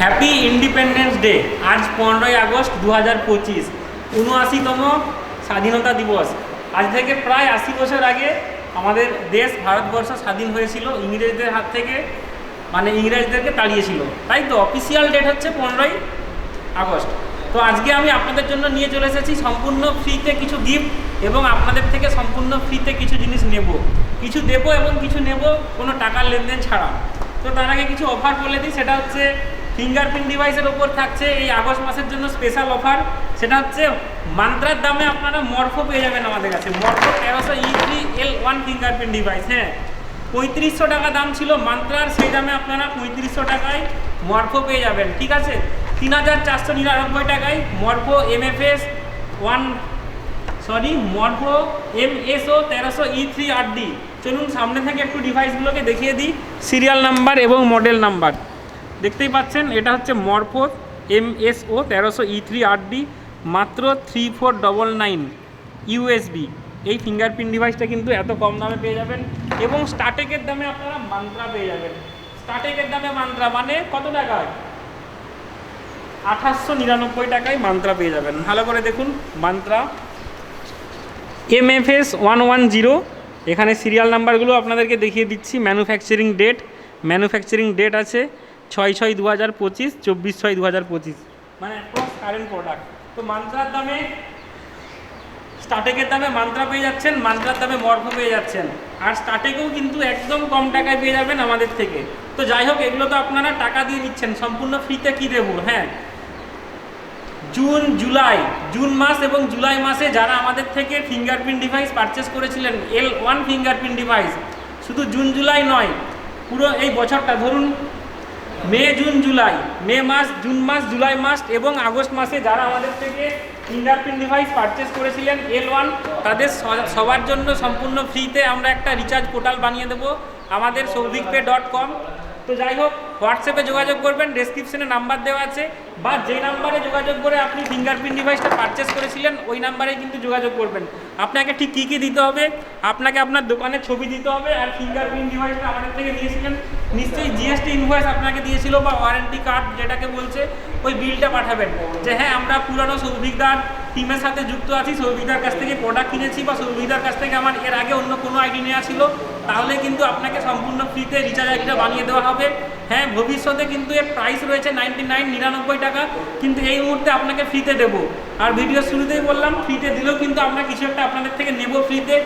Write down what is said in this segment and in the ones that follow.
Happy independence day, আজ পনেরোই August দু হাজার পঁচিশ, উনআশিতম স্বাধীনতা দিবস। আজ থেকে প্রায় আশি বছর আগে আমাদের দেশ ভারতবর্ষ স্বাধীন হয়েছিল, ইংরেজদের হাত থেকে মানে ইংরেজদেরকে তাড়িয়েছিল। তাই তো? অফিসিয়াল ডেট হচ্ছে পনেরোই আগস্ট। তো আজকে আমি আপনাদের জন্য নিয়ে চলে এসেছি সম্পূর্ণ ফ্রিতে কিছু গিফট এবং আপনাদের থেকে সম্পূর্ণ ফ্রিতে কিছু জিনিস নেব। কিছু দেবো এবং কিছু নেব, কোনো টাকার লেনদেন ছাড়া। তো তার আগে কিছু অফার বলে দিই, সেটা হচ্ছে ফিঙ্গারপ্রিন্ট ডিভাইসের ওপর থাকছে এই আগস্ট মাসের জন্য স্পেশাল অফার সেটা হচ্ছে মান্ত্রার দামে আপনারা মরফো পেয়ে যাবেন আমাদের কাছে। মরফো তেরোশো E three L one fingerprint device হ্যাঁ। পঁয়ত্রিশশো টাকা দাম ছিল মান্ত্রার সেই দামে আপনারা পঁয়ত্রিশশো টাকায় মরফো পেয়ে যাবেন। ঠিক আছে? তিন হাজার চারশো নিরানব্বই টাকায় Morpho MFS one sorry Morpho M S O তেরোশো ই থ্রি আর ডি চলুন সামনে থেকে একটু ডিভাইসগুলোকে দেখিয়ে দিই। সিরিয়াল নাম্বার এবং মডেল নাম্বার দেখতেই পাচ্ছেন, এটা হচ্ছে মরফো এম এস ও তেরোশো ই থ্রি আর ডি মাত্র three four double nine USB এই ফিঙ্গারপ্রিন্ট ডিভাইসটা কিন্তু এত কম দামে পেয়ে যাবেন এবং স্টার্টেকের দামে আপনারা মান্ত্রা পেয়ে যাবেন। স্টার্টেকের দামে মান্ত্রা মানে কত টাকায়? আঠাশশো নিরানব্বই টাকায় মান্ত্রা পেয়ে যাবেন। ভালো করে দেখুন Mantra MFS one one zero এখানে সিরিয়াল নাম্বারগুলো আপনাদেরকে দেখিয়ে দিচ্ছি ম্যানুফ্যাকচারিং ডেট ম্যানুফ্যাকচারিং ডেট আছে। ছয় ছয় দু হাজার পঁচিশ, চব্বিশ ছয় দু হাজার পঁচিশ। মানে কারেন্ট প্রোডাক্ট তো মান্ত্রার দামে স্টার্টেকের দামে মান্ত্রা পেয়ে যাচ্ছেন, মান্ত্রার দামে মর্ফ পেয়ে যাচ্ছেন। আর স্টার্টেকেও কিন্তু একদম কম টাকায় পেয়ে যাবেন আমাদের থেকে। তো যাই হোক, এগুলো তো আপনারা টাকা দিয়ে নিচ্ছেন, সম্পূর্ণ ফ্রিতে কী দেবো হ্যাঁ? জুন, জুলাই, জুন মাস এবং জুলাই মাসে যারা আমাদের থেকে ফিঙ্গারপ্রিন্ট ডিভাইস পারচেস করেছিলেন এল ওয়ান ফিঙ্গারপ্রিন্ট ডিভাইস শুধু জুন, জুলাই নয়, পুরো এই বছরটা, ধরুন মে, জুন, জুলাই। মে মাস, জুন মাস, জুলাই মাস এবং আগস্ট মাসে যারা আমাদের থেকে ফিঙ্গারপ্রিন্ট ডিভাইস পারচেস করেছিলেন এল ওয়ান তাদের সবার জন্য সম্পূর্ণ ফ্রিতে আমরা একটা রিচার্জ পোর্টাল বানিয়ে দেবো, আমাদের সৌভিকপে ডট কম তো যাই হোক হোয়াটসঅ্যাপে যোগাযোগ করবেন ডেসক্রিপশনে নাম্বার দেওয়া আছে, বা যে নাম্বারে যোগাযোগ করে আপনি ফিঙ্গারপ্রিন্ট ডিভাইসটা পারচেস করেছিলেন, ওই নাম্বারে কিন্তু যোগাযোগ করবেন। আপনাকে ঠিক কী কী দিতে হবে? আপনাকে আপনার দোকানের ছবি দিতে হবে, আর ফিঙ্গারপ্রিন্ট ডিভাইসটা আমাদের থেকে নিয়েছিলেন নিশ্চয়ই জিএসটি ইনভয়েস আপনাকে দিয়েছিল, বা ওয়ারেন্টি কার্ড যেটাকে বলছে, ওই বিলটা পাঠাবেন। যে হ্যাঁ আমরা পুরানো সৌভিকদার টিমের সাথে যুক্ত আছি সৌভিকদার কাছ থেকে প্রোডাক্ট কিনেছি, বা সৌভিকদার কাছ থেকে আমার এর আগে অন্য কোনো আইডি নেওয়া ছিল, তাহলে কিন্তু আপনাকে সম্পূর্ণ ফ্রিতে রিচার্জ আইডিটা বানিয়ে দেওয়া হবে। হ্যাঁ ভবিষ্যতে কিন্তু এর প্রাইস রয়েছে নাইনটি নাইন নিরানব্বই টাকা। কিন্তু এই মুহূর্তে আপনাকে ফ্রিতে দেব। আর ভিডিও শুরুতেই বললাম ফ্রিতে দিলেও কিন্তু আমরা কিছু একটা আপনাদের থেকে নেব ফ্রিতে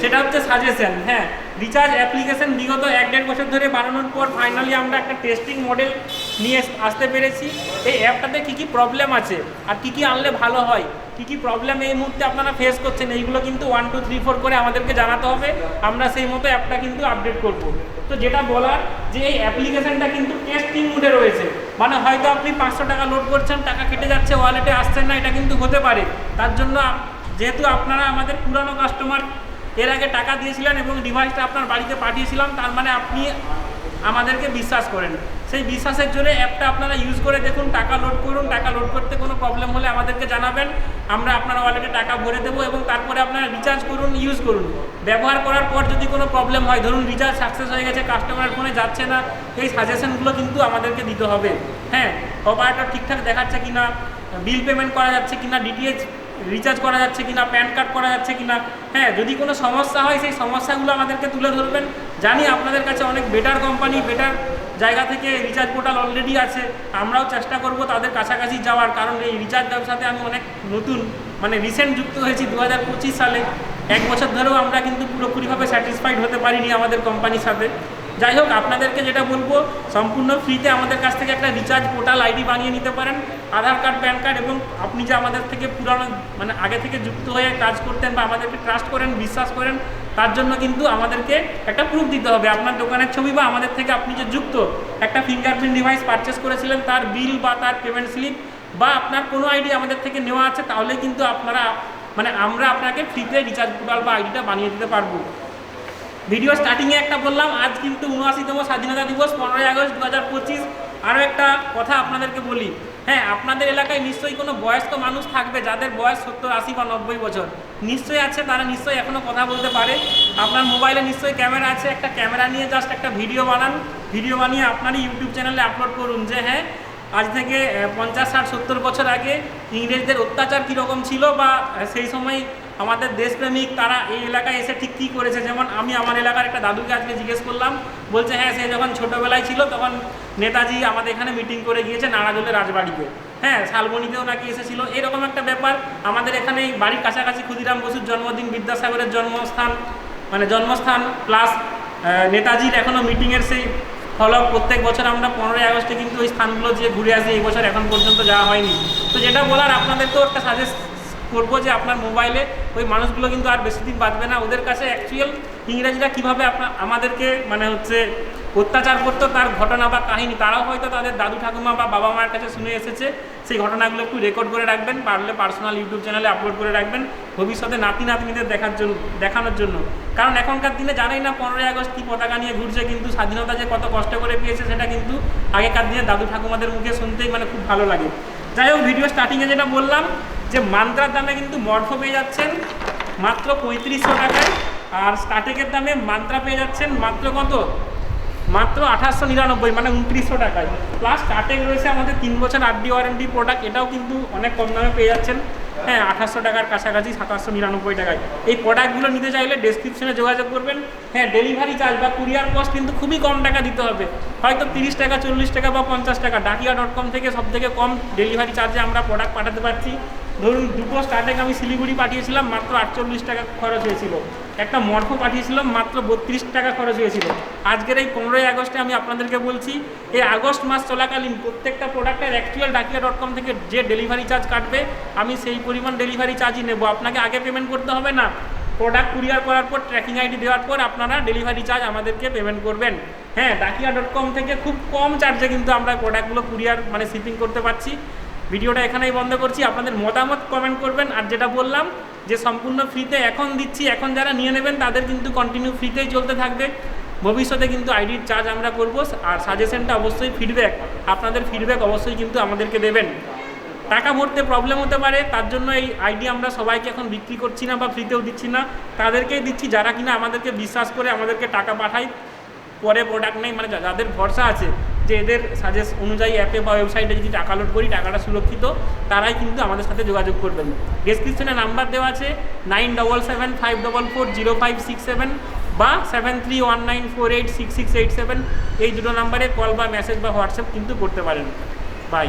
সেটা হচ্ছে সাজেশন হ্যাঁ। রিচার্জ অ্যাপ্লিকেশন বিগত এক দেড় বছর ধরে বানানোর পর ফাইনালি আমরা একটা টেস্টিং মডেল নিয়ে আসতে পেরেছি। এই অ্যাপটাতে কী কী প্রবলেম আছে আর কী কী আনলে ভালো হয়? কী কী প্রবলেম এই মুহূর্তে আপনারা ফেস করছেন? এইগুলো কিন্তু ওয়ান টু থ্রি ফোর করে আমাদেরকে জানাতে হবে। আমরা সেই মতো অ্যাপটা কিন্তু আপডেট করব। তো যেটা বলার যে এই অ্যাপ্লিকেশনটা কিন্তু টেস্টিং মোডে রয়েছে। মানে হয়তো আপনি পাঁচশো টাকা লোড করছেন, টাকা কেটে যাচ্ছে ওয়ালেটে আসছেন না, এটা কিন্তু হতে পারে। তার জন্য যেহেতু আপনারা আমাদের পুরানো কাস্টমার এর আগে টাকা দিয়েছিলেন এবং ডিভাইসটা আপনার বাড়িতে পাঠিয়েছিলাম, তার মানে আপনি আমাদেরকে বিশ্বাস করেন। সেই বিশ্বাসের জন্য অ্যাপটা আপনারা ইউজ করে দেখুন, টাকা লোড করুন, টাকা লোড করতে কোনো প্রবলেম হলে আমাদেরকে জানাবেন। আমরা আপনার ওয়ালেটে টাকা ভরে দেবো এবং তারপরে আপনারা রিচার্জ করুন ইউজ করুন। ব্যবহার করার পর যদি কোনো প্রবলেম হয়, ধরুন রিচার্জ সাকসেস হয়ে গেছে কাস্টমার ফোনে যাচ্ছে না, এই সাজেশনগুলো কিন্তু আমাদেরকে দিতে হবে। হ্যাঁ অপারেটর ঠিকঠাক দেখাচ্ছে কি না বিল পেমেন্ট করা যাচ্ছে কি না ডিটিএইচ রিচার্জ করা যাচ্ছে কিনা প্যান কার্ড করা যাচ্ছে কিনা হ্যাঁ যদি কোনো সমস্যা হয়, সেই সমস্যাগুলো আমাদেরকে তুলে ধরবেন। জানি আপনাদের কাছে অনেক বেটার কোম্পানি বেটার জায়গা থেকে রিচার্জ পোর্টাল অলরেডি আছে। আমরাও চেষ্টা করব তাদের কাছাকাছি যাওয়ার, কারণ এই রিচার্জ ব্যবসাতে আমি অনেক নতুন মানে রিসেন্ট যুক্ত হয়েছি দু হাজার পঁচিশ সালে। এক বছর ধরেও আমরা কিন্তু পুরোপুরিভাবে স্যাটিসফাইড হতে পারিনি আমাদের কোম্পানির সাথে। যাই হোক, আপনাদেরকে যেটা বলব, সম্পূর্ণ ফ্রিতে আমাদের কাছ থেকে একটা রিচার্জ পোর্টাল আইডি বানিয়ে নিতে পারেন, আধার কার্ড প্যান কার্ড এবং আপনি যে আমাদের থেকে পুরানো মানে আগে থেকে যুক্ত হয়ে কাজ করতেন বা আমাদেরকে ট্রাস্ট করেন, বিশ্বাস করেন, তার জন্য কিন্তু আমাদেরকে একটা প্রুফ দিতে হবে। আপনার দোকানের ছবি বা আমাদের থেকে আপনি যে যুক্ত একটা ফিঙ্গারপ্রিন্ট ডিভাইস পারচেস করেছিলেন, তার বিল বা তার পেমেন্ট স্লিপ বা আপনার কোনো আইডি আমাদের থেকে নেওয়া আছে তাহলে কিন্তু আপনারা মানে আমরা আপনাকে ফ্রিতে রিচার্জ পোর্টাল বা আইডিটা বানিয়ে দিতে পারব। ভিডিও স্টার্টিংয়ে একটা বললাম, আজ কিন্তু উনআশিতম স্বাধীনতা দিবস, পনেরোই আগস্ট দু হাজার পঁচিশ। আরও একটা কথা আপনাদেরকে বলি হ্যাঁ আপনাদের এলাকায় নিশ্চয়ই কোনো বয়স্ক মানুষ থাকবে যাদের বয়স সত্তর, আশি বা নব্বই বছর। নিশ্চয়ই আছে, তারা নিশ্চয়ই এখনও কথা বলতে পারে। আপনার মোবাইলে নিশ্চয়ই ক্যামেরা আছে, একটা ক্যামেরা নিয়ে জাস্ট একটা ভিডিও বানান। ভিডিও বানিয়ে আপনারই ইউটিউব চ্যানেলে আপলোড করুন যে হ্যাঁ আজ থেকে পঞ্চাশ, ষাট, সত্তর বছর আগে ইংরেজদের অত্যাচার কীরকম ছিল বা সেই সময় আমাদের দেশপ্রেমিক, তারা এই এলাকায় এসে ঠিক কী করেছে? যেমন আমি আমার এলাকার একটা দাদুকে আজকে জিজ্ঞেস করলাম, বলছে হ্যাঁ সে যখন ছোটোবেলায় ছিল, তখন নেতাজি আমাদের এখানে মিটিং করে গিয়েছে নাড়াজলের রাজবাড়িতে। হ্যাঁ শালবনিতেও নাকি এসেছিল। এরকম একটা ব্যাপার। আমাদের এখানে বাড়ির কাছাকাছি ক্ষুদিরাম বসুর জন্মদিন, বিদ্যাসাগরের জন্মস্থান মানে জন্মস্থান প্লাস নেতাজির এখনও মিটিংয়ের সেই ফলক প্রত্যেক বছর আমরা পনেরোই আগস্টে কিন্তু ওই স্থানগুলো যে ঘুরে আসি, এই বছর এখন পর্যন্ত যাওয়া হয়নি। তো যেটা বলার, আপনাদের তো একটা সাজেস্ট করব যে আপনার মোবাইলে ওই মানুষগুলো কিন্তু আর বেশি দিন বাঁচবে না। ওদের কাছে অ্যাকচুয়াল ইংরেজরা কীভাবে আপনার আমাদেরকে মানে হচ্ছে অত্যাচার করতো, তার ঘটনা বা কাহিনী, তারাও হয়তো তাদের দাদু ঠাকুমা বা বাবা মায়ের কাছে শুনে এসেছে। সেই ঘটনাগুলো একটু রেকর্ড করে রাখবেন, পারলে পার্সোনাল ইউটিউব চ্যানেলে আপলোড করে রাখবেন। ভবিষ্যতে নাতি নাতনিদের দেখার জন্য, দেখানোর জন্য। কারণ এখনকার দিনে জানাই না পনেরোই আগস্ট কী পতাকা নিয়ে ঘুরছে, কিন্তু স্বাধীনতা যে কত কষ্ট করে পেয়েছে সেটা কিন্তু আগেকার দিনে দাদু ঠাকুমাদের মুখে শুনতেই মানে খুব ভালো লাগে। যাই হোক ভিডিও স্টার্টিংয়ে যেটা বললাম যে মান্ত্রার দামে কিন্তু মর্ফ পেয়ে যাচ্ছেন মাত্র পঁয়ত্রিশশো টাকায়। আর স্টার্টিংয়ের দামে মান্ত্রা পেয়ে যাচ্ছেন মাত্র কত? মাত্র আঠাশশো নিরানব্বই মানে উনত্রিশশো টাকায়। প্লাস স্টার্টেক রয়েছে আমাদের তিন বছর আরডি ওয়ারেন্টি প্রোডাক্ট এটাও কিন্তু অনেক কম দামে পেয়ে যাচ্ছেন। হ্যাঁ আঠাশশো টাকার কাছাকাছি সাতাশশো নিরানব্বই টাকায়। এই প্রোডাক্টগুলো নিতে চাইলে ডেসক্রিপশনে যোগাযোগ করবেন। হ্যাঁ ডেলিভারি চার্জ বা কুরিয়ার কস্ট কিন্তু খুবই কম টাকা দিতে হবে। হয়তো তিরিশ টাকা, চল্লিশ টাকা বা পঞ্চাশ টাকা। ডাকিয়া ডট কম থেকে সব থেকে কম ডেলিভারি চার্জে আমরা প্রোডাক্ট পাঠাতে পারছি। ধরুন, দুটো স্টার্টেক আমি শিলিগুড়ি পাঠিয়েছিলাম, মাত্র আটচল্লিশ টাকা খরচ হয়েছিল। একটা মর্ফ পাঠিয়েছিলাম, মাত্র বত্রিশ টাকা খরচ হয়েছিল। আজকের এই পনেরোই আগস্টে আমি আপনাদেরকে বলছি, এই আগস্ট মাস চলাকালীন প্রত্যেকটা প্রোডাক্টের অ্যাকচুয়াল ডাকিয়া ডট কম থেকে যে ডেলিভারি চার্জ কাটবে, আমি সেই পরিমাণ ডেলিভারি চার্জই নেব। আপনাকে আগে পেমেন্ট করতে হবে না। প্রোডাক্ট কুরিয়ার করার পর ট্র্যাকিং আইডি দেওয়ার পর আপনারা ডেলিভারি চার্জ আমাদেরকে পেমেন্ট করবেন। হ্যাঁ ডাকিয়া ডট কম থেকে খুব কম চার্জে কিন্তু আমরা প্রোডাক্টগুলো কুরিয়ার মানে শিপিং করতে পারছি। ভিডিওটা এখানেই বন্ধ করছি। আপনাদের মতামত কমেন্ট করবেন। আর যেটা বললাম, যে সম্পূর্ণ ফ্রিতে এখন দিচ্ছি, এখন যারা নিয়ে নেবেন, তাদের কিন্তু কন্টিনিউ ফ্রিতেই চলতে থাকবে। ভবিষ্যতে কিন্তু আইডির চার্জ আমরা করব। আর সাজেশনটা অবশ্যই ফিডব্যাক আপনাদের ফিডব্যাক অবশ্যই কিন্তু আমাদেরকে দেবেন। টাকা ভরতে প্রবলেম হতে পারে, তার জন্য এই আইডি আমরা সবাইকে এখন বিক্রি করছি না বা ফ্রিতেও দিচ্ছি না। তাদেরকেই দিচ্ছি, যারা কিনা আমাদেরকে বিশ্বাস করে আমাদেরকে টাকা পাঠায়। পরে প্রোডাক্ট নেই মানে যাদের ভরসা আছে যে এদের সাজেস্ট অনুযায়ী অ্যাপে বা ওয়েবসাইটে যদি টাকা লোড করি, টাকাটা সুরক্ষিত, তারাই কিন্তু আমাদের সাথে যোগাযোগ করবেন। ডিসক্রিপশনে নাম্বার দেওয়া আছে nine double seven five double four zero five six seven বা seven three one nine four eight six six eight seven এই দুটো নাম্বারে কল বা মেসেজ বা হোয়াটসঅ্যাপ কিন্তু করতে পারেন। বাই